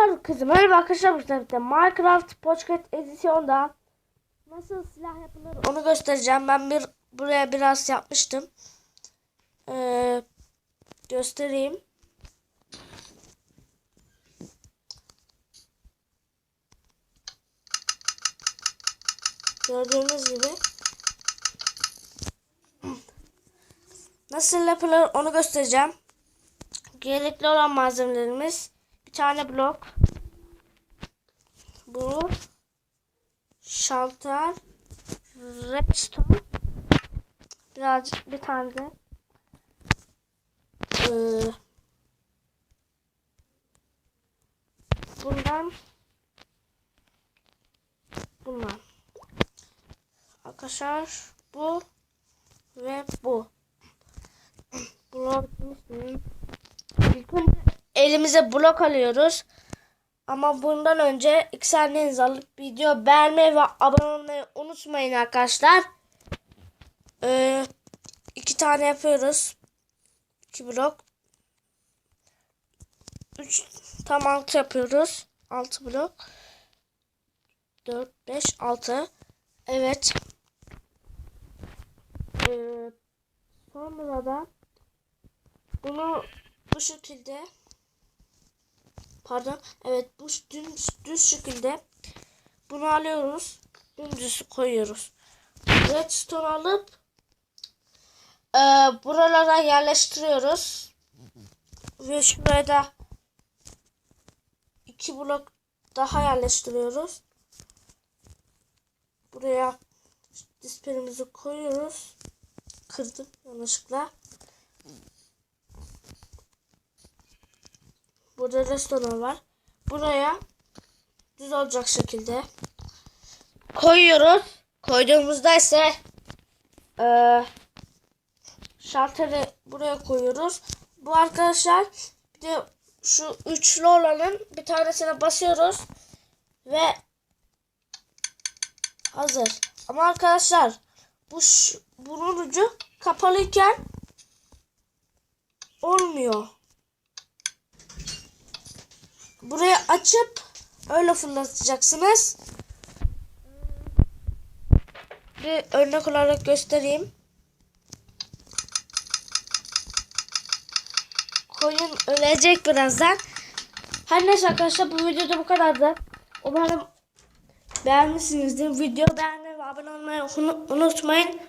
Herkese merhaba arkadaşlar bu sefer Minecraft Pocket edisyonda nasıl silah yapılır onu göstereceğim. Ben bir buraya biraz yapmıştım. Ee, göstereyim. Gördüğünüz gibi nasıl yapılır onu göstereceğim. Gerekli olan malzemelerimiz bir tane blok. Bu. Şalter. Redstone. Birazcık bir tane de ee, bundan bundan. Arkadaşlar bu ve bu blok İlk önce elimize blok alıyoruz. Ama bundan önce iki saniyenizi alıp video beğenmeyi ve abone olmayı unutmayın arkadaşlar. Ee, iki tane yapıyoruz. İki blok. Üç tam altı yapıyoruz. Altı blok. Dört, beş, altı. Evet. Ee, sonra da bunu bu şekilde pardon. Evet bu düz, düz şekilde bunu alıyoruz. Dümdüz koyuyoruz. Redstone alıp e, buralara yerleştiriyoruz. Ve şuraya da iki blok daha yerleştiriyoruz. Buraya disperimizi koyuyoruz. Kırdım yanlışlıkla Burada restoran var. Buraya düz olacak şekilde koyuyoruz. Koyduğumuzda ise e, şalteri buraya koyuyoruz. Bu arkadaşlar bir de şu üçlü olanın bir tanesine basıyoruz ve hazır. Ama arkadaşlar bu bunun ucu kapalıyken olmuyor. Buraya açıp öyle fırlatacaksınız. Bir örnek olarak göstereyim. Koyun ölecek birazdan. Her neyse arkadaşlar bu videoda bu kadardı. Umarım beğenmişsinizdir. Video beğenmeyi ve abone olmayı unu- unutmayın.